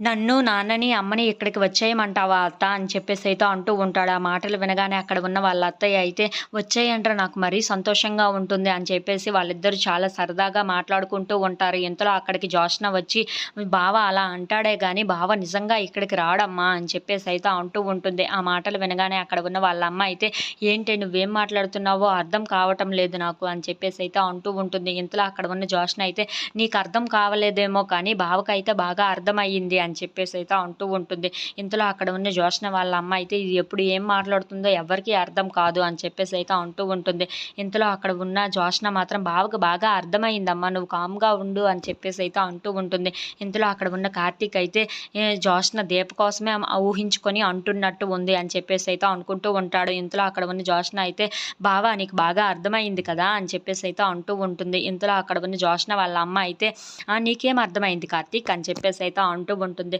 నన్ను నాన్నని అమ్మని ఇక్కడికి వచ్చేయమంటావా అత్త అని చెప్పేసి అయితే అంటూ ఉంటాడు. ఆ మాటలు వినగానే అక్కడ ఉన్న వాళ్ళ అత్తయ్య అయితే వచ్చేయంటారా నాకు మరీ సంతోషంగా ఉంటుంది అని చెప్పేసి వాళ్ళిద్దరూ చాలా సరదాగా మాట్లాడుకుంటూ ఉంటారు. ఇంతలో అక్కడికి జోష్న వచ్చి బావ అలా అంటాడే కానీ బావ నిజంగా ఇక్కడికి రాడమ్మా అని చెప్పేసి అయితే అంటూ ఉంటుంది. ఆ మాటలు వినగానే అక్కడ ఉన్న వాళ్ళ అమ్మ అయితే ఏంటి నువ్వేం మాట్లాడుతున్నావో అర్థం కావటం లేదు నాకు అని చెప్పేసి అయితే అంటూ ఉంటుంది. ఇంతలో అక్కడ ఉన్న జోష్న అయితే నీకు అర్థం కావలేదేమో కానీ బావకైతే బాగా అర్థమయ్యింది అని చెప్పేసి అయితే అంటూ ఉంటుంది. ఇంతలో అక్కడ ఉన్న జోష్న వాళ్ళ అమ్మ అయితే ఇది ఎప్పుడు ఏం మాట్లాడుతుందో ఎవరికి అర్థం కాదు అని చెప్పేసి అయితే అంటూ ఉంటుంది. ఇంతలో అక్కడ ఉన్న జోష్న మాత్రం బావకు బాగా అర్థమైందమ్మా నువ్వు కామ్గా ఉండు అని చెప్పేసి అయితే అంటూ ఉంటుంది. ఇంతలో అక్కడ ఉన్న కార్తీక్ అయితే జోష్న దీప కోసమే ఊహించుకొని అంటున్నట్టు ఉంది అని చెప్పేసి అయితే అనుకుంటూ ఉంటాడు. ఇంతలో అక్కడ ఉన్న జోష్న అయితే బావా నీకు బాగా అర్థమైంది కదా అని చెప్పేసి అయితే అంటూ ఉంటుంది. ఇంతలో అక్కడ ఉన్న జోష్న వాళ్ళ అమ్మ అయితే నీకేం అర్థమైంది కార్తీక్ అని చెప్పేసి అయితే అంటూ ఉంటుంది. ఉంటుంది.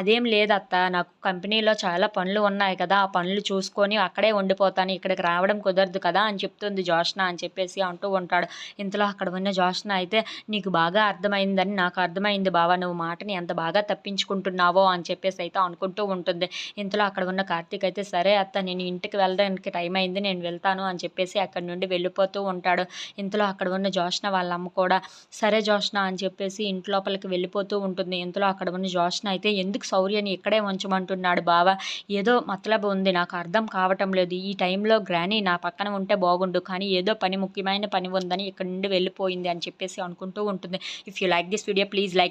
అదేం లేదత్త. నాకు కంపెనీలో చాలా పనులు ఉన్నాయి కదా. ఆ పనులు చూసుకొని అక్కడే ఉండిపోతాను. ఇక్కడికి రావడం కుదరదు కదా అని చెప్తుంది జోష్న అని చెప్పేసి అంటూ ఉంటాడు. ఇంతలో అక్కడ ఉన్న జోష్న అయితే నీకు బాగా అర్థమైందని నాకు అర్థమైంది బావా. నువ్వు మాటని ఎంత బాగా తప్పించుకుంటున్నావో అని చెప్పేసి అయితే అనుకుంటూ ఉంటుంది. ఇంతలో అక్కడ ఉన్న కార్తీక్ అయితే సరే అత్త నేను ఇంటికి వెళ్ళడానికి టైం అయింది. నేను వెళ్తాను అని చెప్పేసి అక్కడి నుండి వెళ్ళిపోతూ ఉంటాడు. ఇంతలో అక్కడ ఉన్న జోష్న వాళ్ళ అమ్మ కూడా సరే జోష్న అని చెప్పేసి ఇంటి లోపలికి వెళ్ళిపోతూ ఉంటుంది. ఇంతలో అక్కడ ఉన్న జోష్న అయితే ఎందుకు శౌర్యని ఇక్కడే ఉంచమంటున్నాడు బావ? ఏదో మతలబు ఉంది నాకు అర్థం కావటం లేదు. ఈ టైంలో గ్రానీ నా పక్కన ఉంటే బాగుండు కానీ ఏదో పని ముఖ్యమైన పని ఉందని ఇక్కడ నుండి వెళ్ళిపోయింది అని చెప్పేసి అనుకుంటూ ఉంటుంది. If you like this video please like